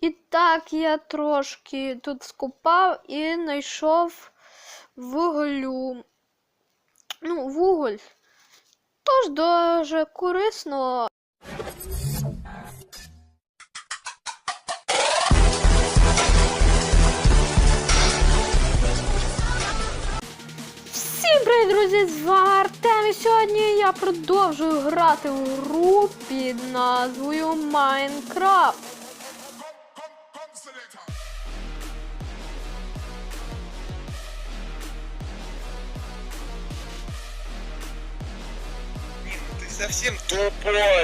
І так я трошки тут скупав і знайшов вуглю. Ну, вуголь. Тож дуже корисно. Всім привіт, друзі! З вами Артем. І сьогодні я продовжую грати у гру під назвою Майнкрафт. Совсем тупой.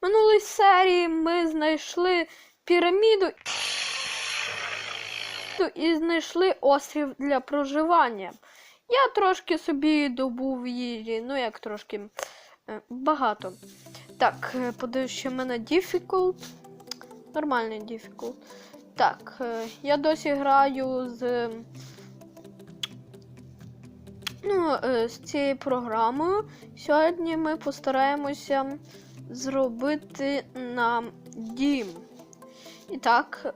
В минулій серії ми знайшли піраміду і знайшли острів для проживання. Я трошки собі добув їжі, ну як трошки е, багато. Так, е, що в мене difficult. Нормальний difficult. Так, е, я досі граю з. Ну, е, з цією програмою. Сьогодні ми постараємося зробити нам дім. І так,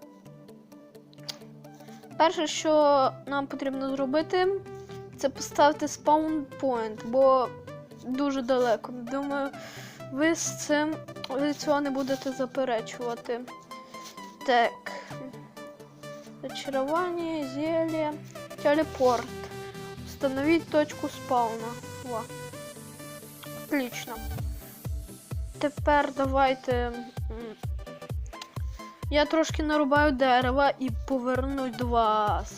перше, що нам потрібно зробити, це поставити spawn point, бо дуже далеко. Думаю, ви з цим ви цього не будете заперечувати. Так. Зачарування, зелье, телепорт. Установить точку спауна. Во. Отлично. Тепер давайте. Я трошки нарубаю дерева і повернусь до вас.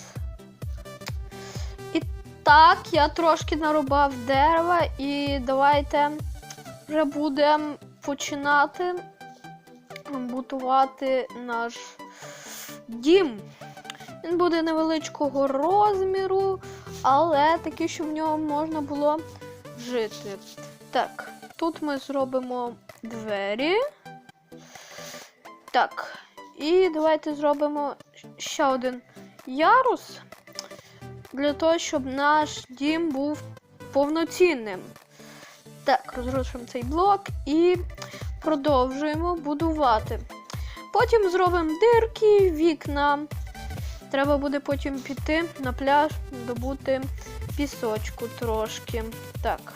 І так, я трошки нарубав дерева, і давайте вже будемо починати будувати наш дім. Він буде невеличкого розміру, але такий, щоб в ньому можна було жити. Так, тут ми зробимо двері. Так, і давайте зробимо ще один ярус для того, щоб наш дім був повноцінним. Так, розрушимо цей блок і продовжуємо будувати. Потім зробимо дирки, вікна. Треба буде потім піти на пляж, добути пісочку трошки. Так.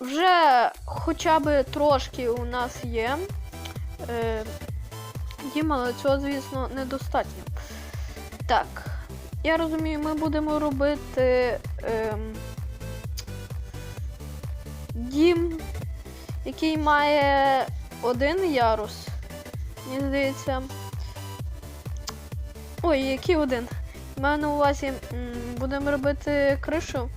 Вже хоча б трошки у нас є. Е, дім, але цього, звісно, недостатньо. Так. Я розумію, ми будемо робити е, дім, який має один ярус. Мені здається. Ой, який один? Маю на увазі, будемо робити кришу,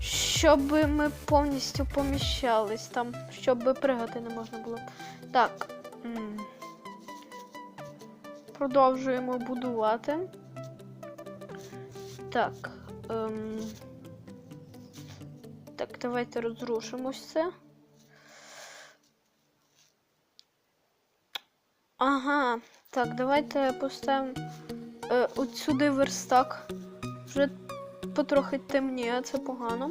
щоб ми повністю поміщались там, щоб пригати не можна було. Так. Продовжуємо будувати. Так. Ем, так, давайте розрушимо все. Ага, так, давайте поставимо е, от сюди верстак. Вже потрохи темніє, це погано.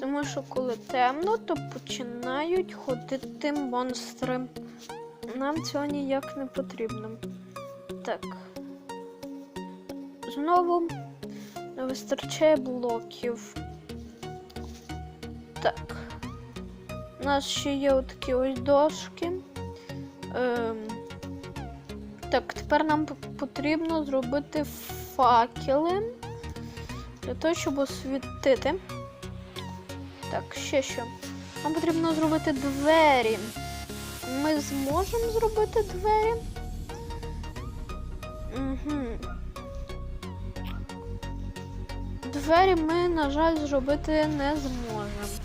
Тому що коли темно, то починають ходити монстри. Нам цього ніяк не потрібно. Так. Знову не вистачає блоків. Так. У нас ще є отакі ось дошки. Ем, так, тепер нам потрібно зробити факели для того, щоб освітити. Так, ще що. Нам потрібно зробити двері. Ми зможемо зробити двері. Угу. Двері ми, на жаль, зробити не зможемо.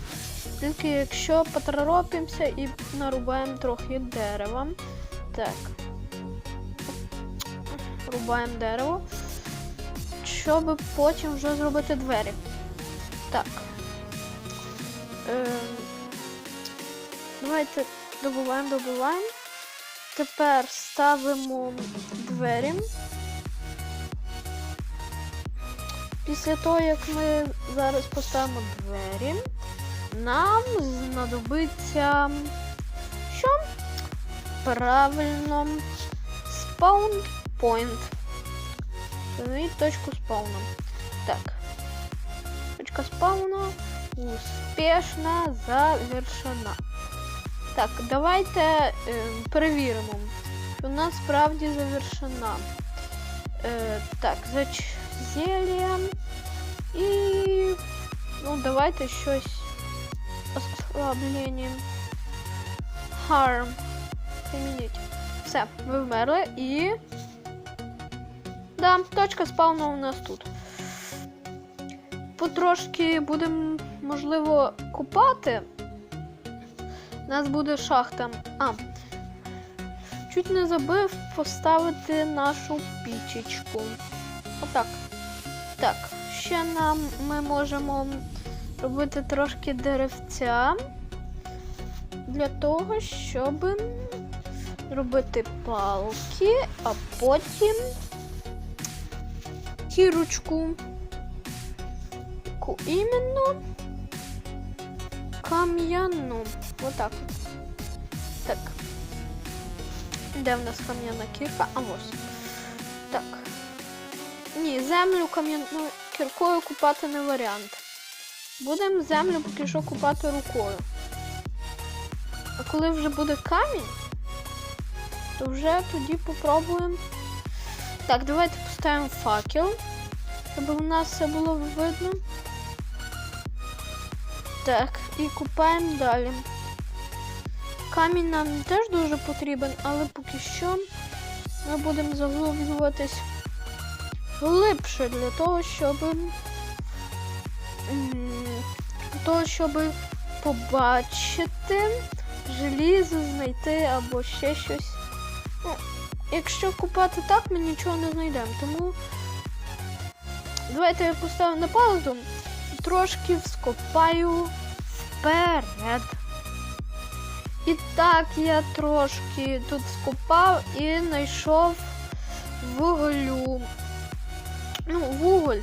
Тільки якщо поторопимося і нарубаємо трохи дерева. Так. Рубаємо дерево. Щоб потім вже зробити двері. Так. Ем, давайте добуваємо, добуваємо. Тепер ставимо двері. Після того, як ми зараз поставимо двері, нам знадобиться що? Правильно, спаун point. Установить точку спауна. Так. Точка спауна успішно завершена. Так, давайте е, перевіримо. що Вона справді завершена. Е, так, зач... зелья. І. Ну, давайте щось. Ослаблення. Harm. Примініть. Все, ви вмерли і. Да, точка спауна у нас тут. Потрошки будемо, можливо, купати. У нас буде шахта. А. Чуть не забив поставити нашу пічечку. Отак. Так, ще нам ми можемо робити трошки деревця для того, щоб робити палки, а потім кірочку. Іменно кам'яну. Отак. от. Так. Де в нас кам'яна кірка? А ось. Так. Ні, землю кам'яною кіркою купати не варіант. Будемо землю поки що купати рукою. А коли вже буде камінь, то вже тоді попробуємо. Так, давайте поставимо факел, щоб у нас все було видно. Так, і купаємо далі. Камінь нам теж дуже потрібен, але поки що ми будемо заглублюватись глибше для того, щоб для того, щоб побачити желізо, знайти або ще щось. Ну, якщо купати так, ми нічого не знайдемо. Тому давайте я поставлю на паузу і трошки вскопаю вперед. І так я трошки тут скопав і знайшов вуголю. Ну, вуголь.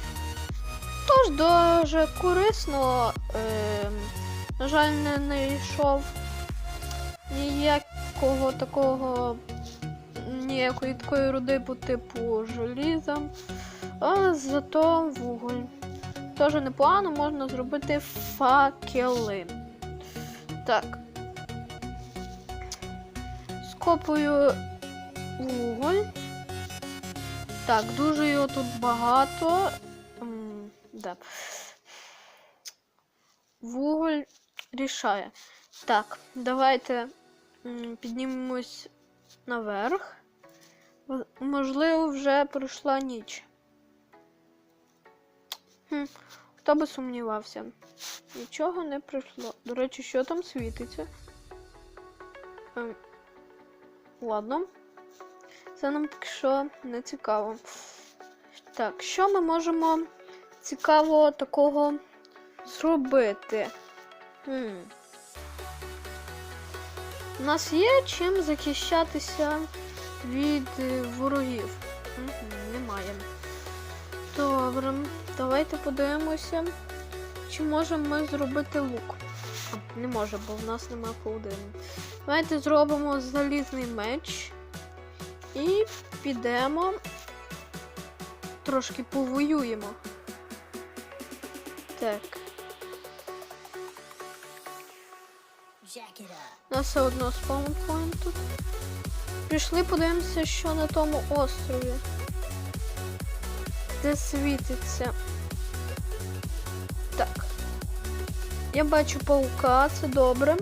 Тож дуже корисно. Е, на жаль, не знайшов ніякого такого, ніякої такої руди по типу желіза. Але зато вуголь. Теж непогано можна зробити факели. Так. Скопую вуголь. Так, дуже його тут багато. М, Да. Вуголь рішає. Так, давайте піднімемось наверх. Можливо, вже пройшла ніч. Хм, хто би сумнівався? Нічого не прийшло. До речі, що там світиться? Ем, ладно. Це нам поки що не цікаво. Так, що ми можемо цікавого такого зробити? Хм. У нас є чим захищатися від е, ворогів. Немає. Добре, давайте подивимося, чи можемо ми зробити лук. А, не може, бо в нас немає полудини. Давайте зробимо залізний меч. І підемо. Трошки повоюємо. Так. У нас все одно спаунпоінт тут. Пішли, подивимося, що на тому острові. Де світиться. Так. Я бачу паука, це добре.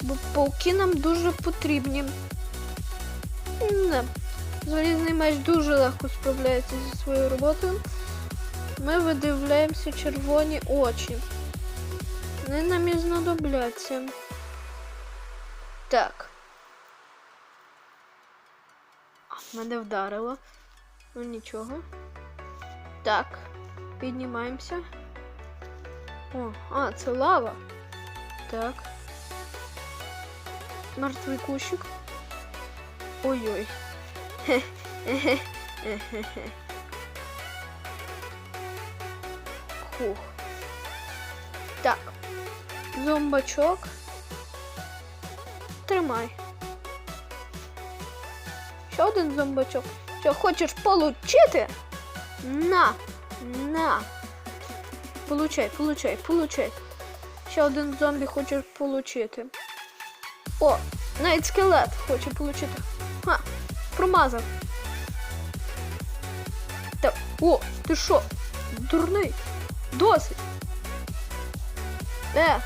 Бо пауки нам дуже потрібні. Не. Залізний меч дуже легко справляється зі своєю роботою. Ми видивляємося червоні очі. Вони нам і знадобляться. Так. Мене вдарило. Ну нічого. Так. Піднімаємося. О, а, це лава. Так. Мертвий кущик. Ой-ой. Фух. Так. Зомбачок. Тримай. Ще один зомбачок. Що хочеш получити? На! На! Получай, получай, получай. Ще один зомбі хоче получити. О, навіть скелет хоче получити. Ха, промазав. Та, о, ти що? Дурний. Досить. Е.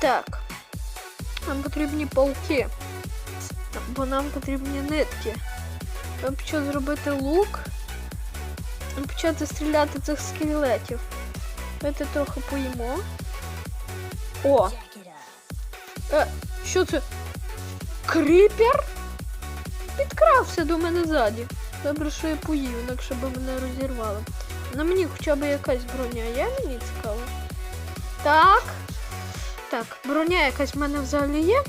Так. Нам потрібні пауки. Бо нам потрібні нитки. Що зробити лук. І почати стріляти цих скелетів. Давайте трохи поїмо. О! Е, що це? Кріпер? Підкрався до мене ззаді. Добре, що я поїв, інакше би мене розірвало. На мені хоча б якась броня є, мені цікаво. Так. Так, броня якась в мене взагалі є.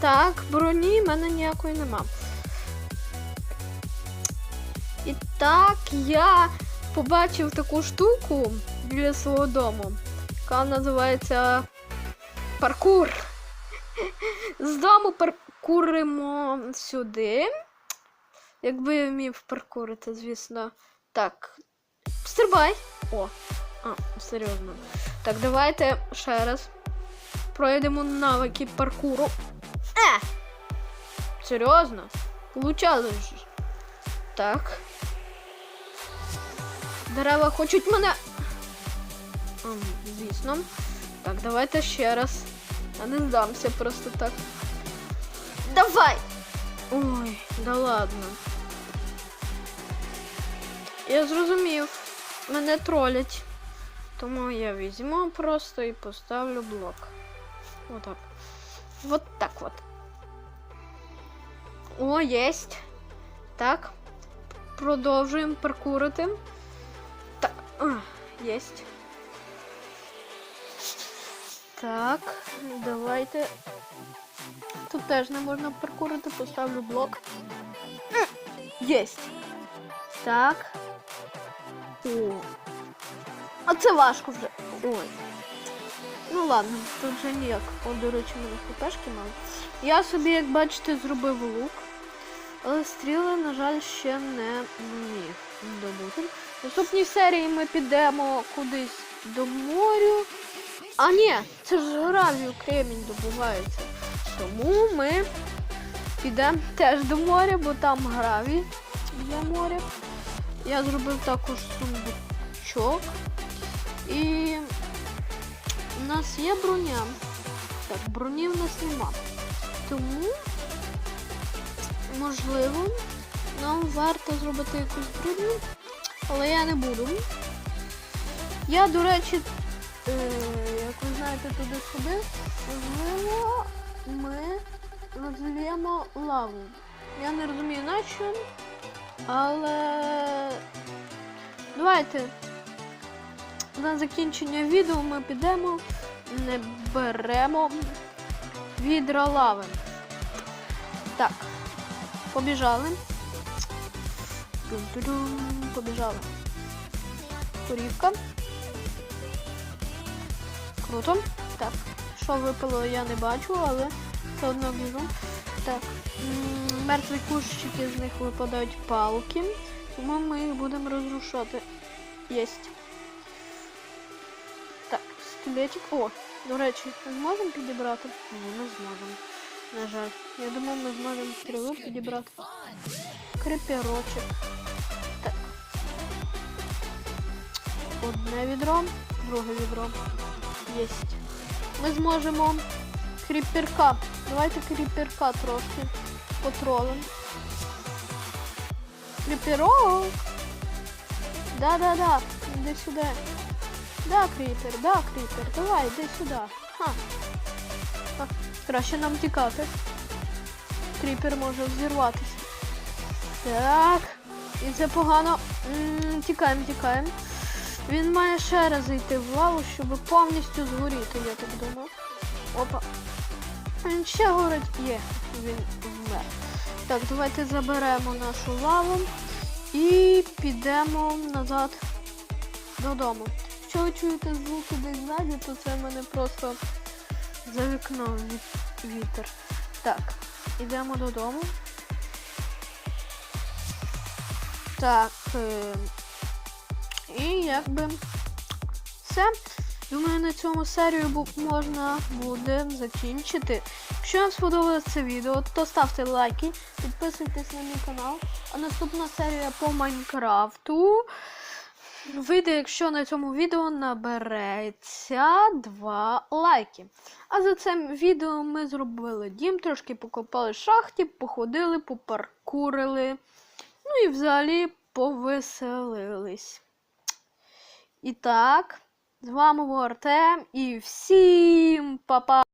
Так, броні в мене ніякої нема. І так я побачив таку штуку біля свого дому, яка називається паркур. З дому паркуримо сюди. Якби я вмів паркурити, звісно. Так. Стрибай! О! А, серйозно. Так, давайте ще раз пройдемо навики паркуру. Е! Серйозно? Получалось же. Так. Дерева хочуть мене. Ем, звісно. Так, давайте ще раз. Я не здамся просто так. Давай! Ой, да ладно. Я зрозумів. Мене тролять. Тому я візьму просто і поставлю блок. Отак. Вот так вот. О, єсть. Так. Продовжуємо паркурити. Так, єсть. Так, давайте. Тут теж не можна паркурити, поставлю блок. Єсть. Так. О. А це важко вже. Ой. Ну ладно, тут вже ніяк. О, до речі, мене хпшки мало. Я собі, як бачите, зробив лук. Але стріли, на жаль, ще не міг добути. В наступній серії ми підемо кудись до морю. А ні, це ж гравію кремінь добувається. Тому ми підемо теж до моря, бо там гравій є море. Я зробив також сундучок. І у нас є броня. Так, броні в нас нема. Тому, можливо, нам варто зробити якусь броню, але я не буду. Я, до речі, е, як ви знаєте, туди сходив, можливо, ми розліємо лаву. Я не розумію на що, але давайте на закінчення відео ми підемо, не беремо відра лави. Так, побіжали. Тум-тудум, Побіжали. Корівка. Круто. Так, що випало, я не бачу, але все одно біжу. Так, мертві кущики, з них випадають палки, тому ми їх будемо розрушати. Єсть. Так, скелетик. О, до речі, зможемо підібрати? Ні, не зможемо. На жаль. Я думав, ми зможемо стрілу підібрати. Крепірочок. Так. Одне відро, друге відро. Єсть. Ми зможемо кріпірка. Давайте кріпірка трошки потролим. Кріпірок! Да-да-да, іди сюди. Да, кріпер, да, кріпер, давай, іди сюди. Ха. Краще нам тікати. Кріпер може взірватися. Так. І це погано. Тікаємо, тікаємо. Він має ще раз йти в лаву, щоб повністю згоріти, я так думаю. Опа. Він ще горить. Є, він вмер. Так, давайте заберемо нашу лаву і підемо назад додому. Якщо ви чуєте звуки десь ззаді, то це в мене просто за вікном віт- вітер. Так, ідемо додому. Так. Е- і якби все. Думаю, на цьому серію можна буде закінчити. Якщо вам сподобалось це відео, то ставте лайки, підписуйтесь на мій канал. А наступна серія по Майнкрафту вийде, якщо на цьому відео набереться 2 лайки. А за цим відео ми зробили дім, трошки покопали шахті, походили, попаркурили. Ну і взагалі повеселились. І так, з вами був Артем і всім па-па!